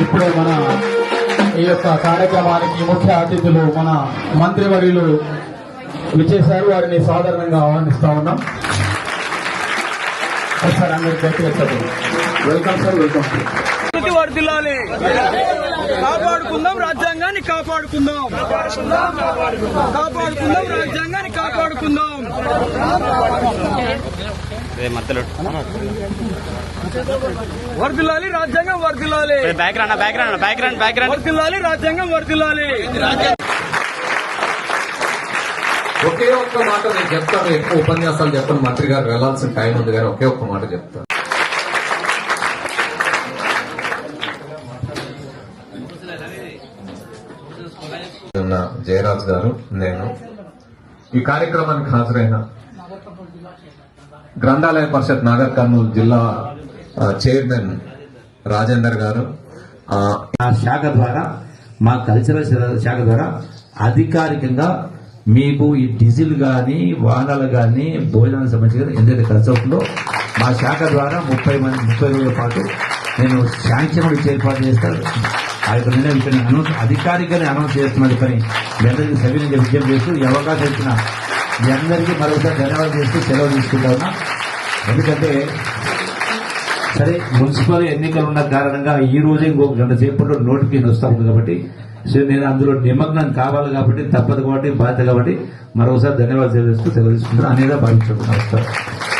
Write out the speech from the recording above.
ఇప్పుడు మన ఈ యొక్క కార్యక్రమానికి ముఖ్య అతిథులు మన మంత్రివర్యులు విచ్చేశారు వారిని సాధారణంగా ఆహ్వానిస్తా ఉన్నాం. సార్ గట్టిగా చెప్పండి వెల్కమ్ సార్ వెల్కమ్ సార్ కాపాడుకుందాం రాజ్యాంగాన్ని కాపాడుకుందాం. కాపాడుకుందాం రాజ్యాంగాన్ని కాపాడుకుందాం. వర్ధిల్లాలి రాజ్యాంగం వర్ధిల్లాలి బ్యాక్గ్రౌండ్ బ్యాక్గ్రౌండ్ బ్యాక్గ్రౌండ్ బ్యాక్గ్రౌండ్ వర్ధిల్లాలి రాజ్యాంగం వర్ధిల్లాలి ఒకే ఒక్క మాట నేను చెప్తాను ఎక్కువ ఉపన్యాసాలు చెప్తాను మంత్రి గారు వెళ్ళాల్సిన టైం ఉంది కానీ ఒకే ఒక్క మాట చెప్తాను. ఉన్న జయరాజ్ గారు నేను ఈ కార్యక్రమానికి హాజరైన గ్రంథాలయ పరిషత్ నాగర్ కర్నూలు జిల్లా చైర్మన్ రాజేందర్ గారు ఆ, ఆ శాఖ ద్వారా మా కల్చరల్ శాఖ ద్వారా అధికారికంగా మీకు ఈ డీజిల్ కానీ వాహనాలు కానీ భోజనానికి సంబంధించి కానీ ఎంతైతే ఖర్చు అవుతుందో మా శాఖ ద్వారా ముప్పై మంది ముప్పై రోజుల పాటు నేను శాంక్షన్ కూడా ఏర్పాటు చేస్తాను ఆ యొక్క నిర్ణయం ఇక్కడ అనౌన్స్ అధికారికంగా అనౌన్స్ చేస్తున్నది పని మీ అందరికీ సభ్యులు విజయం చేస్తూ ఈ అవకాశం ఇచ్చిన మీ అందరికీ మరొకసారి ధన్యవాదాలు చేస్తూ సెలవు తీసుకుంటా ఉన్నా. ఎందుకంటే సరే మున్సిపల్ ఎన్నికలు ఉన్న కారణంగా ఈ రోజే ఇంకొక గంట సేపట్లో నోటిఫికేషన్ వస్తా ఉంది కాబట్టి సో నేను అందులో నిమగ్నం కావాలి కాబట్టి తప్పదు కాబట్టి బాధ్యత కాబట్టి మరోసారి ధన్యవాదాలు తెలియజేస్తూ సెలవు తీసుకుంటాను అనేదా భావించుకుంటున్నాను నమస్కారం.